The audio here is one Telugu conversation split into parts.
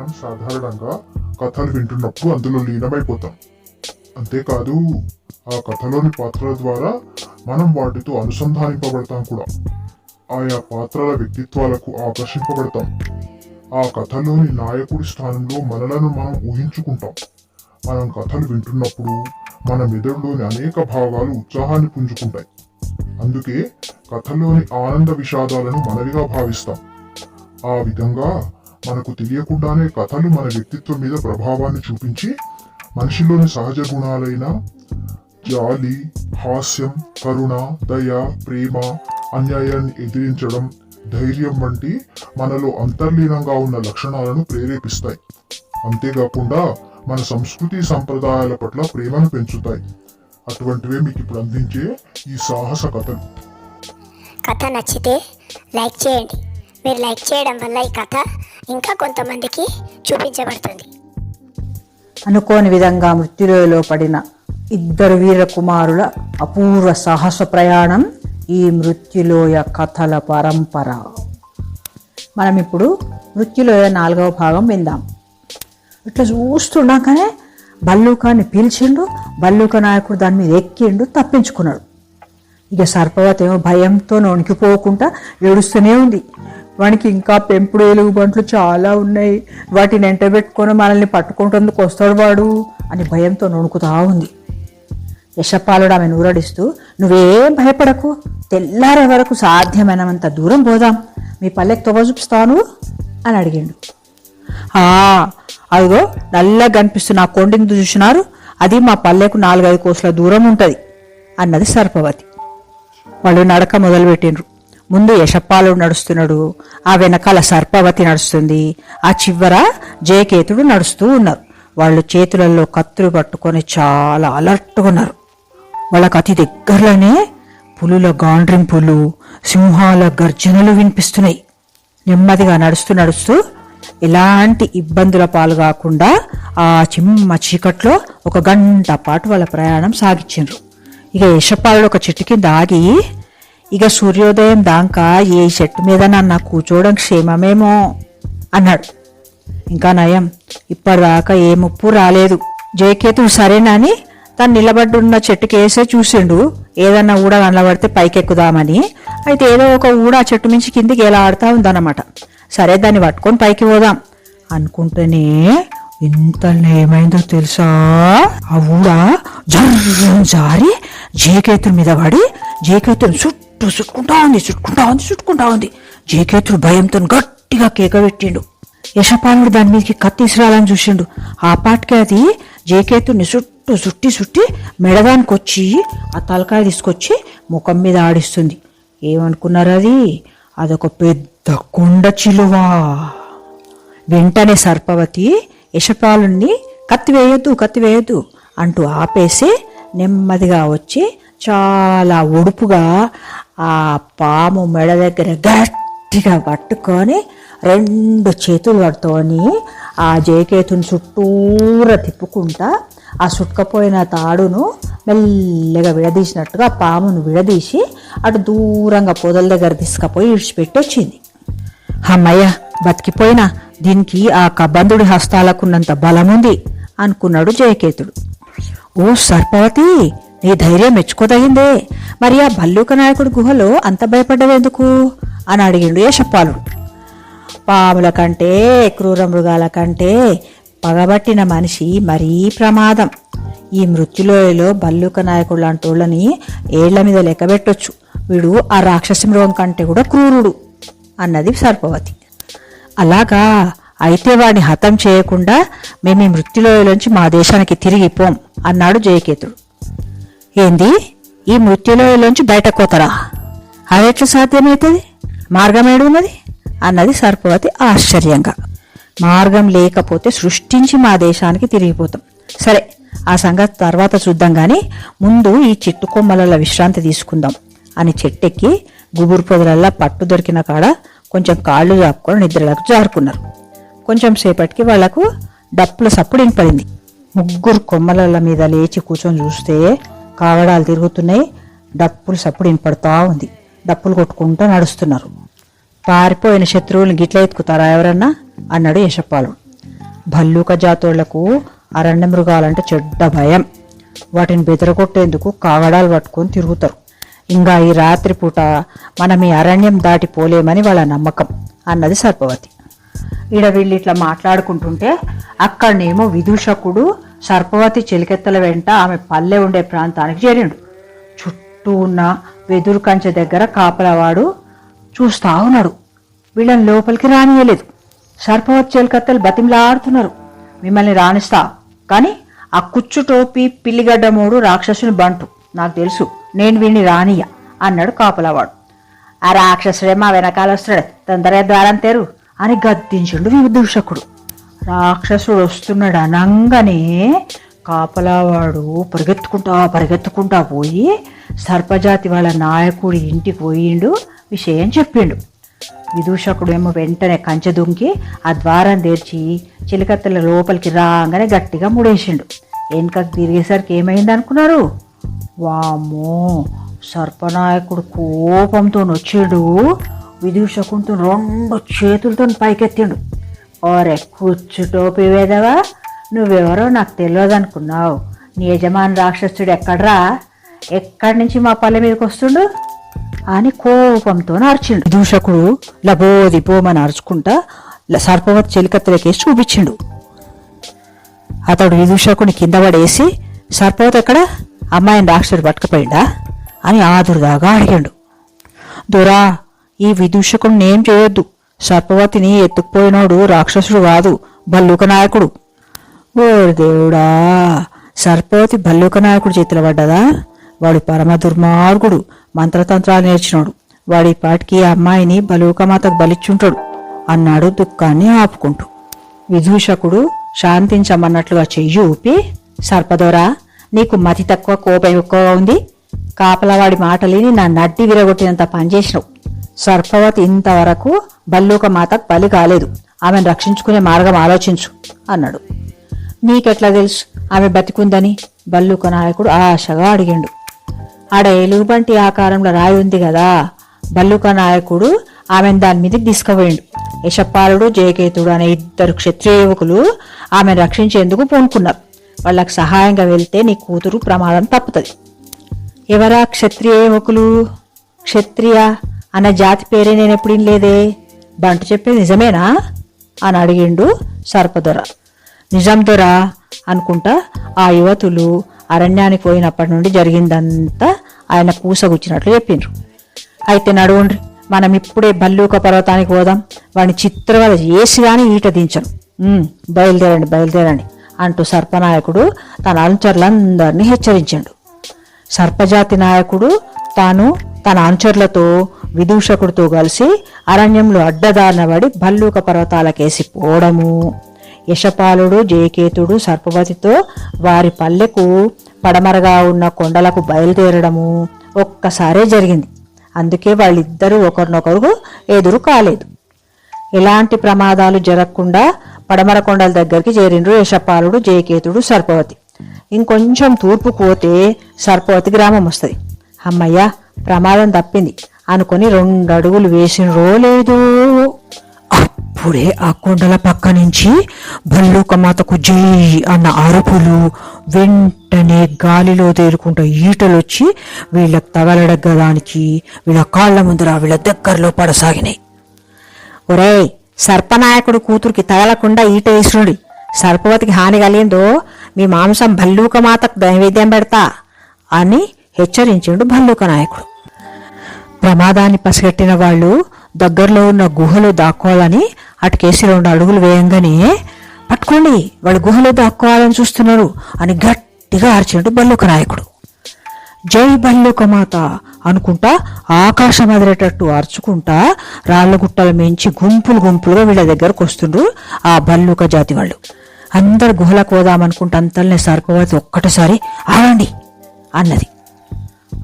మనం సాధారణంగా కథలు వింటున్నప్పుడు అందులో లీనమైపోతాం. అంతేకాదు ఆ కథలోని పాత్రల ద్వారా మనం వాటితో అనుసంధానింపబడతాం కూడా. ఆయా పాత్రల వ్యక్తిత్వాలకు ఆకర్షింపబడతాం. ఆ కథలోని నాయకుడి స్థానంలో మనలను మనం ఊహించుకుంటాం. మనం కథలు వింటున్నప్పుడు మన మెదడులోని అనేక భాగాలు ఉత్సాహాన్ని పుంజుకుంటాయి. అందుకే కథలోని ఆనంద విషాదాలను మనవిగా భావిస్తాం. ఆ విధంగా మనకు తెలియకుండానే కథలు మన వ్యక్తిత్వం మీద ప్రభావాన్ని చూపించి మనిషిలోని సహజ గుణాలైన జాలి హాస్యం కరుణ దయ ప్రేమ అన్యాయాన్ని ఎదిరించడం ధైర్యం వంటి మనలో అంతర్లీనంగా ఉన్న లక్షణాలను ప్రేరేపిస్తాయి. అంతేకాకుండా మన సంస్కృతి సంప్రదాయాల పట్ల ప్రేమను పెంచుతాయి. అటువంటివే మీకు ఇప్పుడు అందించే ఈ సాహస కథలు. కథ నచ్చితే లైక్ చేయండి. మీరు లైక్ చేయడం వల్ల ఈ కథ ఇంకా కొంతమందికి చూపించబడుతుంది. అనుకోని విధంగా మృత్యులోయలో పడిన ఇద్దరు వీర కుమారుల అపూర్వ సాహస ప్రయాణం ఈ మృత్యులోయ కథల పరంపర. మనం ఇప్పుడు మృత్యులోయ నాలుగవ భాగం విందాం. ఇట్లా చూస్తుండగానే బల్లూకాన్ని పీల్చిండు బల్లూక నాయకుడు దాని మీద ఎక్కిండు తప్పించుకున్నాడు. ఇక సర్పవతి ఏమో భయంతో వణికిపోకుండా ఏడుస్తూనే ఉంది. వానికి ఇంకా పెంపుడు ఎలుగుబంట్లు చాలా ఉన్నాయి. వాటిని ఎంటబెట్టుకొని మనల్ని పట్టుకుంటుందుకు వస్తాడు వాడు అని భయంతో నొణుకుతా ఉంది. యశపాలుడు ఆమె నూరడిస్తూ నువ్వేం భయపడకు. తెల్లారే వరకు సాధ్యమైనంత దూరం పోదాం. మీ పల్లెకి తొవ్వ చూపిస్తాను అని అడిగిండు. "ఆ, అదిగో నల్లగా కనిపిస్తున్న ఆ కొండని చూసినారు. అది మా పల్లెకు నాలుగైదు కోట్ల దూరం ఉంటుంది అన్నది సర్పవతి. వాళ్ళు నడక మొదలుపెట్టిండ్రు. ముందు యశపాలు నడుస్తున్నాడు ఆ వెనకాల సర్పవతి నడుస్తుంది ఆ చివర జయకేతుడు నడుస్తూ ఉన్నారు. వాళ్ళు చేతులలో కత్తులు పట్టుకొని చాలా అలర్ట్గా ఉన్నారు. వాళ్ళకి అతి దగ్గరలోనే పులుల గాండ్రింపులు సింహాల గర్జనలు వినిపిస్తున్నాయి. నెమ్మదిగా నడుస్తూ నడుస్తూ ఎలాంటి ఇబ్బందుల పాలు కాకుండా ఆ చిమ్మ చీకట్లో ఒక గంట పాటు వాళ్ళ ప్రయాణం సాగించిండ్రు. ఇక యశపాలుడు ఒక చెట్టు కింద ఆగి ఇక సూర్యోదయం దాకా ఏ చెట్టు మీద నన్ను కూర్చోవడం క్షేమమేమో అన్నాడు. ఇంకా నయం ఇప్పటిదాకా ఏ ముప్పు రాలేదు. జయకేతుడు సరేనని తను నిలబడ్డున్న చెట్టుకి వేసే చూసిండు. ఏదన్నా ఊడ కనబడితే పైకెక్కుదామని. అయితే ఏదో ఒక ఊడ ఆ చెట్టు మించి కిందికి ఎలా ఆడుతా ఉందన్నమాట. సరే దాన్ని పట్టుకొని పైకి పోదాం. అనుకుంటేనే ఇంతలో ఏమైందో తెలుసా? ఆ ఊడ జారి జేకేతుడి మీద పడి జేకేతుని చుట్టూ చుట్టుకుంటా ఉంది చుట్టుకుంటా ఉంది చుట్టుకుంటా ఉంది. జేకేతుడు భయంతో గట్టిగా కేక పెట్టిండు. యశపాలుడు దాని మీదకి కత్తిసిరాలని చూసిండు. ఆ పాటికి అది జయకేతుడిని చుట్టూ చుట్టి చుట్టి మెడదానికి వచ్చి ఆ తలకాయ తీసుకొచ్చి ముఖం మీద ఆడిస్తుంది. ఏమనుకున్నారు అది? అదొక పెద్ద కొండ చిలువా. వెంటనే సర్పవతి యశపాలుణ్ణి కత్తి వేయొద్దు కత్తి వేయొద్దు అంటూ ఆపేసి నెమ్మదిగా వచ్చి చాలా ఒడుపుగా ఆ పాము మెడ దగ్గర గట్టిగా పట్టుకొని రెండు చేతులు పట్టుకొని ఆ జయకేతుని చుట్టూరా తిప్పుకుంటా ఆ చుట్టుకపోయిన తాడును మెల్లగా విడదీసినట్టుగా పామును విడదీసి అటు దూరంగా పొదల దగ్గర తీసుకుపోయి ఇడిచిపెట్టి వచ్చింది అమ్మయ్య బతికిపోయినా దీనికి ఆ కబంధుడి హస్తాలకున్నంత బలముంది అనుకున్నాడు జయకేతుడు. ఓ సర్పవతి నీ ధైర్యం మెచ్చుకోదగిందే. మరి ఆ భల్లూక నాయకుడి గుహలో అంత భయపడ్డవెందుకు? అని అడిగిండు యశప్పాలు పాముల కంటే క్రూర మృగాల కంటే పగబట్టిన మనిషి మరీ ప్రమాదం. ఈ మృత్యులోయలో భల్లూక నాయకుడు లాంటి వాళ్ళని ఏళ్ళ మీద లెక్కబెట్టొచ్చు. వీడు ఆ రాక్షసి మృగం కంటే కూడా క్రూరుడు అన్నది సర్పవతి. అలాగా అయితే వాడిని హతం చేయకుండా మేము ఈ మృత్యులోయలోంచి మా దేశానికి తిరిగిపోం అన్నాడు జయకేతుడు. ఏంది? ఈ మృత్యులోయలోంచి బయటకు పోతారా? అదెట్లా సాధ్యమవుతుంది మార్గం ఏడున్నది? అన్నది సర్పవతి ఆశ్చర్యంగా. మార్గం లేకపోతే సృష్టించి మా దేశానికి తిరిగిపోతాం. సరే ఆ సంగతి తర్వాత చూద్దాం గాని ముందు ఈ చెట్టు కొమ్మలలో విశ్రాంతి తీసుకుందాం. అని చెట్టెక్కి గుబురు పొదలల్లా పట్టు దొరికిన కాడ కొంచెం కాళ్ళు చాపుకొని నిద్రలకు జారుకున్నారు. కొంచెం సేపటికి వాళ్ళకు డప్పుల సప్పుడు ఇంపడింది ముగ్గురు కొమ్మల మీద లేచి కూర్చొని చూస్తే కావడాలు తిరుగుతున్నాయి. డప్పులు సప్పుడు వినపడుతూ ఉంది. డప్పులు కొట్టుకుంటూ నడుస్తున్నారు. పారిపోయిన శత్రువులను గిట్ల ఎత్తుకుతారా ఎవరన్నా? అన్నాడు యశపాలు భల్లూక జాతోళ్ళకు అరణ్య మృగాలంటే చెడ్డ భయం. వాటిని బెదరగొట్టేందుకు కాగడాలు పట్టుకొని తిరుగుతారు. ఇంకా ఈ రాత్రిపూట మనం ఈ అరణ్యం దాటిపోలేమని వాళ్ళ నమ్మకం అన్నది సర్పవతి. ఈడ వీళ్ళు ఇట్లా మాట్లాడుకుంటుంటే అక్కడనేమో విదూషకుడు సర్పవతి చెలికెత్తల వెంట ఆమె పల్లె ఉండే ప్రాంతానికి చేరిండు. చుట్టూ ఉన్న వెదురు కంచె దగ్గర కాపలవాడు చూస్తా ఉన్నాడు. వీళ్ళని లోపలికి రానియలేదు. సర్పవతి చెలికత్తలు బతిమలాడుతున్నారు. మిమ్మల్ని రాణిస్తా. కానీ ఆ కుచ్చు టోపీ పిల్లిగడ్డ మూడు రాక్షసుని బంటు. నాకు తెలుసు నేను వీడిని రానియ అన్నాడు కాపలవాడు. ఆ రాక్షసుడే మా వెనకాల వస్తాడు తొందరగా ద్వారం తెరు అని గద్దించిండు విదూషకుడు రాక్షసుడు వస్తున్నాడు అనంగానే కాపలావాడు పరిగెత్తుకుంటా పరిగెత్తుకుంటా పోయి సర్పజాతి వాళ్ళ నాయకుడి ఇంటికి పోయిండు విషయం చెప్పిండు. విదూషకుడు ఏమో వెంటనే కంచె దుంకి ఆ ద్వారం తెరిచి చిలకత్తల లోపలికి రాగానే గట్టిగా ముడేసిండు. వెనుకకు తిరిగేసరికి ఏమైంది అనుకున్నారు? వామ్మో సర్పనాయకుడు కోపంతో వచ్చిండు విదూషకునితో రెండు చేతులతో పైకెత్తిండు. ఓరే కూర్చు టోపి వేదవా? నువ్వెవరో నాకు తెలియదు అనుకున్నావు నీ యజమాని రాక్షసుడు ఎక్కడ్రా? ఎక్కడి నుంచి మా పల్లె మీదకి వస్తుండు? అని కోపంతో అరిచిండు దూషకుడు లబోది పోమని అరుచుకుంటా ల- సర్పవతి చెలికత్తెలకేసి చూపించిండు. అతడు విదూషకుని కింద పడేసి సర్పవతి ఎక్కడ? అమ్మాయిని రాక్షసుడు పట్టుకుపోయిండా? అని ఆదురుదాగా అడిగాడు. దొరా ఈ విదూషకుడిని ఏం చేయొద్దు. సర్పవతిని ఎత్తుకుపోయినోడు రాక్షసుడు కాదు భల్లూక నాయకుడు. ఓ దేవుడా సర్పవతి భల్లూక నాయకుడు చేతిలో పడ్డదా? వాడు పరమ దుర్మార్గుడు మంత్రతంత్రాలు నేర్చినోడు. వాడి పాటికి అమ్మాయిని బలూకమాతకు బలిచ్చుంటాడు అన్నాడు దుఃఖాన్ని ఆపుకుంటూ. విదూషకుడు శాంతించమన్నట్లుగా చెయ్యి ఊపి సర్పదోరా నీకు మతి తక్కువ కోపం ఎక్కువగా ఉంది. కాపలవాడి మాటలేని నా నడ్డి విరగొట్టినంత పనిచేసినావు. సర్పవతి ఇంతవరకు బల్లూక మాతకు బలి కాలేదు. ఆమెను రక్షించుకునే మార్గం ఆలోచించు అన్నాడు. నీకెట్లా తెలుసు? ఆమె బతికుందని బల్లూక నాయకుడు ఆశగా అడిగిండు. ఆడ ఎలుగుబంటి ఆకారంలో రాయి ఉంది కదా బల్లుక నాయకుడు ఆమెను దాని మీదకి తీసుకుపోయిండు. యశపాలుడు జయకేతుడు అనే ఇద్దరు క్షత్రియ యువకులు ఆమెను రక్షించేందుకు పూనుకున్నారు. వాళ్ళకి సహాయంగా వెళ్తే నీ కూతురు ప్రమాదం తప్పుతుంది. ఎవరా క్షత్రియ యువకులు క్షత్రియ? అన్న జాతి పేరే నేను ఎప్పుడు లేదే? బంటు చెప్పేది నిజమేనా? అని అడిగిండు సర్పదొర. నిజం దొర అనుకుంటా ఆ యువతులు అరణ్యానికి పోయినప్పటి నుండి జరిగిందంతా ఆయన పూసగుచ్చినట్లు చెప్పిండ్రు. అయితే నడువుండ్రి మనం ఇప్పుడే భల్లూక పర్వతానికి పోదాం. వాడిని చిత్రవద చేసి కానీ ఈట దించను. బయలుదేరండి బయలుదేరండి అంటూ సర్పనాయకుడు తన అనుచరులందరినీ హెచ్చరించాడు. సర్పజాతి నాయకుడు తాను తన అనుచరులతో విదూషకుడితో కలిసి అరణ్యంలో అడ్డదారినబడి భల్లూక పర్వతాలకేసి పోవడము యశపాలుడు జయకేతుడు సర్పవతితో వారి పల్లెకు పడమరగా ఉన్న కొండలకు బయలుదేరడము ఒక్కసారే జరిగింది. అందుకే వాళ్ళిద్దరూ ఒకరినొకరు ఎదురు కాలేదు. ఎలాంటి ప్రమాదాలు జరగకుండా పడమర కొండల దగ్గరికి చేరిండ్రు యశపాలుడు జయకేతుడు సర్పవతి. ఇంకొంచెం తూర్పు పోతే సర్పవతి గ్రామం వస్తుంది. అమ్మయ్య ప్రమాదం తప్పింది. అనుకుని రెండు అడుగులు వేసిన రోలేదు. అప్పుడే ఆ కొండల పక్క నుంచి భల్లూకమాతకు జై అన్న అరుపులు వెంటనే గాలిలో తేరుకుంటూ ఈటలు వచ్చి వీళ్ళ తగలడగ్గదానికి వీళ్ళ కాళ్ళ ముందర వీళ్ళ దగ్గరలో పడసాగినాయి. ఒరేయ్ సర్పనాయకుడు కూతురికి తగలకుండా ఈట వేసునుడి. సర్పవతికి హాని కలిగిందో మీ మాంసం భల్లూకమాతకు నైవేద్యం పెడతా అని హెచ్చరించిండు భల్లూక నాయకుడు. ప్రమాదాన్ని పసిగట్టిన వాళ్ళు దగ్గరలో ఉన్న గుహలో దాక్కోవాలని అటు కేసి రెండు అడుగులు వేయంగానే పట్టుకోండి వాళ్ళు గుహలో దాక్కోవాలని చూస్తున్నారు అని గట్టిగా అరిచినట్టు భల్లూక నాయకుడు. జై భల్లూకమాత అనుకుంటా ఆకాశం అదిరేటట్టు అరుచుకుంటా రాళ్ళ గుట్టల మించి గుంపులు గుంపులుగా వీళ్ళ దగ్గరకు వస్తుండ్రు ఆ భల్లూక జాతి వాళ్ళు. అందరు గుహలకు పోదామనుకుంటే అంతల్నే సర్పవతి ఒక్కటేసారి ఆగండి అన్నది.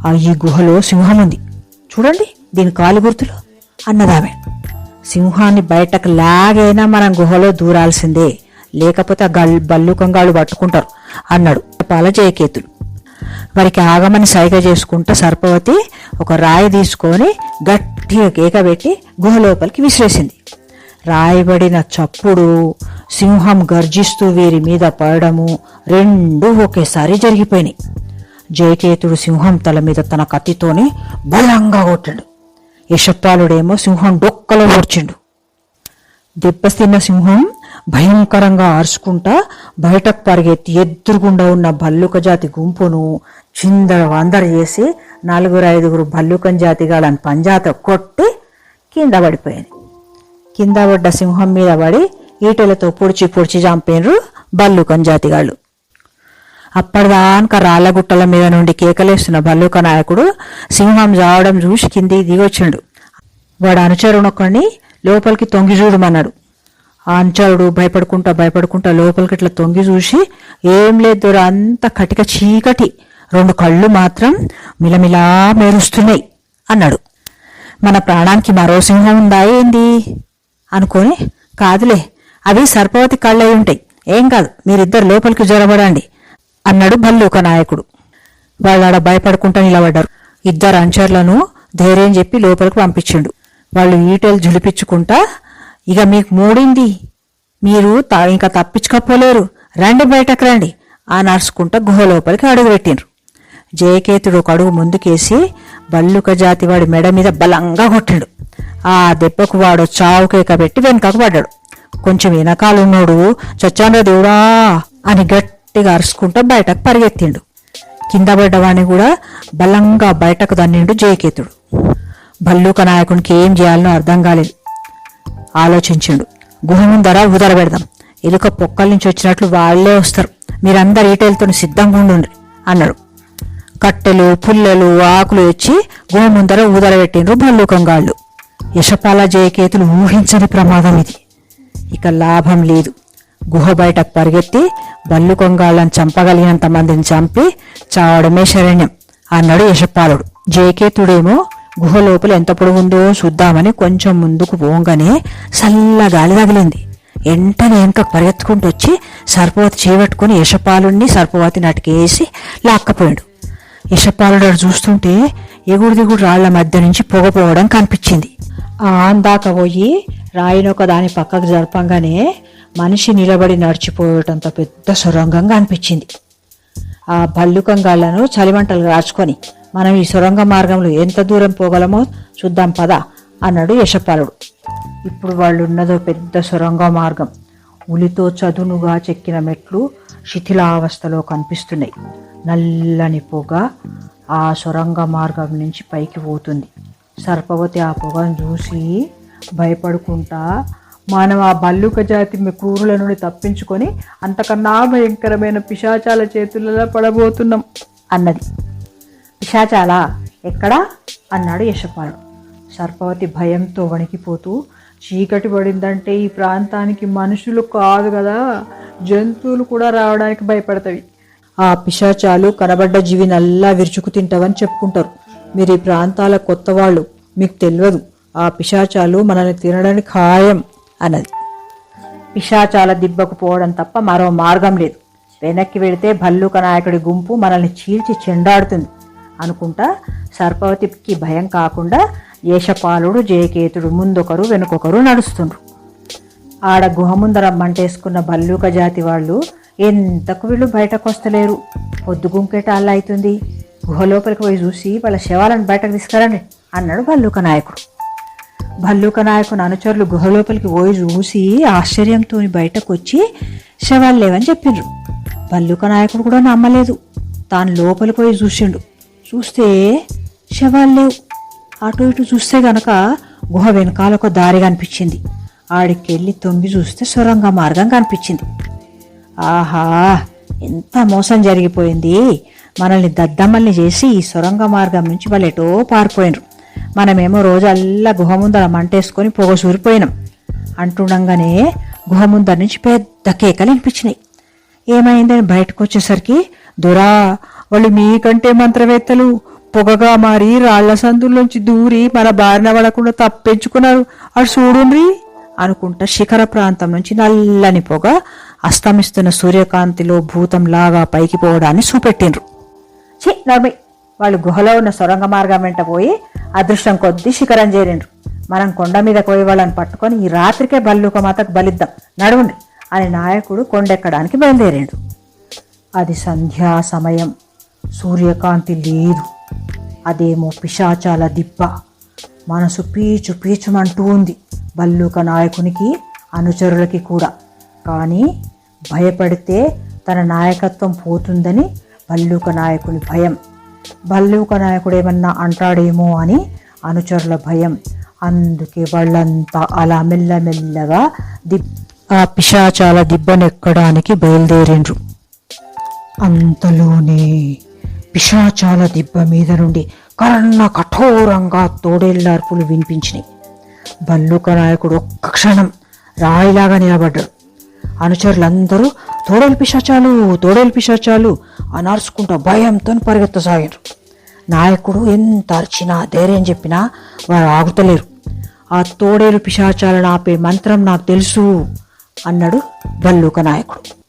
ఆ ఈ గుహలో సింహం ఉంది. చూడండి దీని కాలు గుర్తులు. అన్నదామె. సింహాన్ని బయటకు లాగైనా మనం గుహలో దూరాల్సిందే. లేకపోతే గల్ బల్లు బల్లుకంగాళ్ళు పట్టుకుంటారు అన్నాడు పాల జయకేతుడు వారికి ఆగమని సైగ చేసుకుంటూ సర్పవతి ఒక రాయి తీసుకొని గట్టిగా కేక పెట్టి గుహ లోపలికి విసిరేసింది. రాయబడిన చప్పుడు సింహం గర్జిస్తూ వీరి మీద పడడము రెండూ ఒకేసారి జరిగిపోయినాయి. జయకేతుడు సింహం తల మీద తన కత్తితోనే బలంగా కొట్టాడు. యశపాలుడేమో సింహం డొక్కలో ఓడ్చిండు దెబ్బతిన్న సింహం భయంకరంగా అరుచుకుంటా బయటకు పరిగెత్తి ఎదురుగుండా ఉన్న భల్లుక జాతి గుంపును చిందర వందర చేసి నలుగురు ఐదుగురు భల్లుకం జాతి గాళ్ళని పంజాత కొట్టి కింద పడిపోయింది. కింద పడ్డ సింహం మీద పడి ఈటలతో పొడిచి పొడిచి చంపినరు భల్లుకం జాతిగాళ్ళు అప్పటిదాకా రాళ్ళగుట్టల మీద నుండి కేకలేస్తున్న భల్లూక నాయకుడు సింహం జావడం చూసి కిందికి దిగొచ్చాడు. వాడు అనుచరునొక్కడిని లోపలికి తొంగి చూడమన్నాడు. ఆ అనుచరుడు భయపడుకుంటా భయపడుకుంటా లోపలికి ఇట్లా తొంగి చూసి ఏం లేదు అంత కటిక చీకటి. రెండు కళ్ళు మాత్రం మిలమిలా మెరుస్తున్నాయి అన్నాడు. మన ప్రాణానికి మరో సింహం ఉందా ఏంది? అనుకొని కాదులే అవి సర్పవతి కళ్ళై ఉంటాయి. ఏం కాదు మీరిద్దరు లోపలికి జ్వరబడండి అన్నాడు భల్లూక నాయకుడు. వాళ్ళాడ భయపడుకుంటా నిలబడ్డారు. ఇద్దరు అంచర్లను ధైర్యం చెప్పి లోపలికి పంపించిండు. వాళ్ళు ఈటెలు జులిపించుకుంటా ఇక మీకు మూడింది. మీరు త- ఇంకా తప్పించుకపోలేరు. రండి బయటకు రండి. ఆ నడుచుకుంటా గుహ లోపలికి అడుగు పెట్టిండ్రు. జయకేతుడు ఒక అడుగు ముందుకేసి బల్లుక జాతి వాడి మెడ మీద బలంగా కొట్టిండు. ఆ దెబ్బకు వాడు చావు కేక పెట్టి వెనుకకు పడ్డాడు. కొంచెం వెనకాలన్నోడు చచ్చాండ్రా దేవుడా అని గట్టి గట్టిగా అరుచుకుంటూ బయటకు పరిగెత్తిండు. కింద పడ్డవాణ్ణి కూడా బలంగా బయటకు దన్నిండు జయకేతుడు. భల్లూక నాయకునికి ఏం చేయాలనో అర్థం కాలేదు. ఆలోచించిండు. గుహ ముందర ఉదర పెడదాం. ఎలుక పొక్కల నుంచి వచ్చినట్లు వాళ్ళే వస్తారు. మీరందరు ఈటెలతో సిద్ధంగా ఉండండి అన్నాడు. కట్టెలు పుల్లలు ఆకులు వచ్చి గుహ ముందర ఊదర పెట్టిండ్రు భల్లూకంగాళ్ళు యశపాల జయకేతులు ఊహించని ప్రమాదం ఇది. ఇక లాభం లేదు. గుహ బయటకు పరిగెత్తి బల్లుకొంగాళ్ళని చంపగలిగినంత మందిని చంపి చావడమే శరణ్యం. అన్నాడు యశపాలుడు. జేకేతుడేమో గుహ లోపల ఎంత పొడుగుందో చూద్దామని కొంచెం ముందుకు పోగానే చల్ల గాలి తగిలింది. వెంటనే వెనక పరిగెత్తుకుంటూ వచ్చి సర్పవతి చేపట్టుకుని యశపాలుణ్ణి సర్పవతి నటికేసి లాక్కపోయాడు. యశపాలుడు చూస్తుంటే ఎగుడుదిగుడు రాళ్ళ మధ్య నుంచి పొగపోవడం కనిపించింది. ఆ అందాక పోయి రాయినొక దాని పక్కకు జరపంగానే మనిషి నిలబడి నడిచిపోవటంతో పెద్ద సొరంగంగా అనిపించింది ఆ భల్లుకంగాళ్ళను చలిమంటలు రాచుకొని మనం ఈ సొరంగ మార్గంలో ఎంత దూరం పోగలమో చూద్దాం పదా అన్నాడు యశపాలుడు. ఇప్పుడు వాళ్ళున్నదో పెద్ద సొరంగ మార్గం. ఉలితో చదునుగా చెక్కిన మెట్లు శిథిలావస్థలో కనిపిస్తున్నాయి. నల్లని పొగ ఆ సొరంగ మార్గం నుంచి పైకి పోతుంది. సర్పవతి ఆ పొగను చూసి భయపడుకుంటా మనం ఆ బల్లుక జాతి క్రూరుల నుండి తప్పించుకొని అంతకన్నా భయంకరమైన పిశాచాల చేతులలో పడబోతున్నాం అన్నది. పిశాచాల ఎక్కడా? అన్నాడు యశపాలుడు. సర్పవతి భయంతో వణికిపోతూ చీకటి పడిందంటే ఈ ప్రాంతానికి మనుషులు కాదు కదా జంతువులు కూడా రావడానికి భయపడతాయి. ఆ పిశాచాలు కనబడ్డ జీవి నల్లా విరుచుకు తింటావని చెప్పుకుంటారు. మీరు ఈ ప్రాంతాల కొత్త వాళ్ళు మీకు తెలియదు. ఆ పిశాచాలు మనల్ని తినడానికి ఖాయం అన్నది. పిశాచాల దిబ్బకు పోవడం తప్ప మరో మార్గం లేదు. వెనక్కి వెళితే భల్లూక నాయకుడి గుంపు మనల్ని చీల్చి చెండాడుతుంది. అనుకుంటా సర్పవతికి భయం కాకుండా యేషపాలుడు జయకేతుడు ముందొకరు వెనుకొకరు నడుస్తుండ్రు. ఆడ గుహ ముందర మంటేసుకున్న భల్లూక జాతి వాళ్ళు ఎంతకు వీళ్ళు బయటకు వస్తలేరు? పొద్దు గుంకేట అల్ల అవుతుంది. గుహలోపలికి పోయి చూసి వాళ్ళ శవాలను బయటకు తీసుకురండి అన్నాడు భల్లూక నాయకుడు. భల్లూక నాయకుని అనుచరులు గుహలోపలికి పోయి చూసి ఆశ్చర్యంతో బయటకు వచ్చి శవాలు లేవని చెప్పిండ్రు. భల్లూక నాయకుడు కూడా నమ్మలేదు. తాను లోపలికి పోయి చూసిండు. చూస్తే శవాలు లేవు. అటు ఇటు చూస్తే గనక గుహ వెనకాల ఒక దారి కనిపించింది. ఆడికెళ్ళి తొంగి చూస్తే సొరంగ మార్గం కనిపించింది. ఆహా ఎంత మోసం జరిగిపోయింది. మనల్ని దద్దమ్మల్ని చేసి ఈ సొరంగ మార్గం నుంచి వాళ్ళు ఎటో పారిపోయినరు. మనమేమో రోజల్లా గుహ ముందర మంటేసుకొని పొగ సూరిపోయినాం అంటుండగానే గుహ ముందర నుంచి పెద్ద కేకలు వినిపించినాయి. ఏమైందని బయటకు వచ్చేసరికి దురా వాళ్ళు మీకంటే మంత్రవేత్తలు. పొగగా మారి రాళ్ళ సందుల్లోంచి దూరి మన బారిన పడకుండా తప్పించుకున్నారు. అటు చూడుండ్రి అనుకుంటా శిఖర ప్రాంతం నుంచి నల్లని పొగ అస్తమిస్తున్న సూర్యకాంతిలో భూతంలాగా పైకి పోవడాన్ని చూపెట్టిండ్రు. ఛీ నర్మి వాళ్ళు గుహలో ఉన్న సొరంగ మార్గం వెంట పోయి అదృష్టం కొద్దీ శిఖరం చేరిండ్రు. మనం కొండ మీద పోయి వాళ్ళని పట్టుకొని ఈ రాత్రికే బల్లుక మాతకు బలిద్దాం నడవండి అని నాయకుడు కొండెక్కడానికి బయలుదేరాడు అది సంధ్యా సమయం. సూర్యకాంతి లేదు. అదేమో పిశాచాల దిబ్బ. మనసు పీచు పీచుమంటూ ఉంది బల్లూక నాయకునికి అనుచరులకి కూడా. కానీ భయపడితే తన నాయకత్వం పోతుందని భల్లూక నాయకుని భయం. భల్లూక నాయకుడు ఏమన్నా అంటాడేమో అని అనుచరుల భయం. అందుకే వాళ్ళంతా అలా మెల్లమెల్లగా దిబ్ ఆ పిశాచాల దిబ్బనెక్కడానికి బయలుదేరిండ్రు. అంతలోనే పిశాచాల దిబ్బ మీద నుండి కర్ణ కఠోరంగా తోడేళ్ళార్పులు వినిపించినాయి. బల్లుక నాయకుడు ఒక్క క్షణం రాయిలాగా నిలబడ్డాడు. అనుచరులందరూ తోడేలు పిశాచాలు తోడేలు పిశాచాలు అనార్చుకుంటూ భయంతో పరిగెత్తసాగారు. నాయకుడు ఎంత అరిచినా ధైర్యం చెప్పినా వారు ఆగుతలేరు. ఆ తోడేలు పిశాచాలను ఆపే మంత్రం నాకు తెలుసు అన్నాడు బల్లూక నాయకుడు.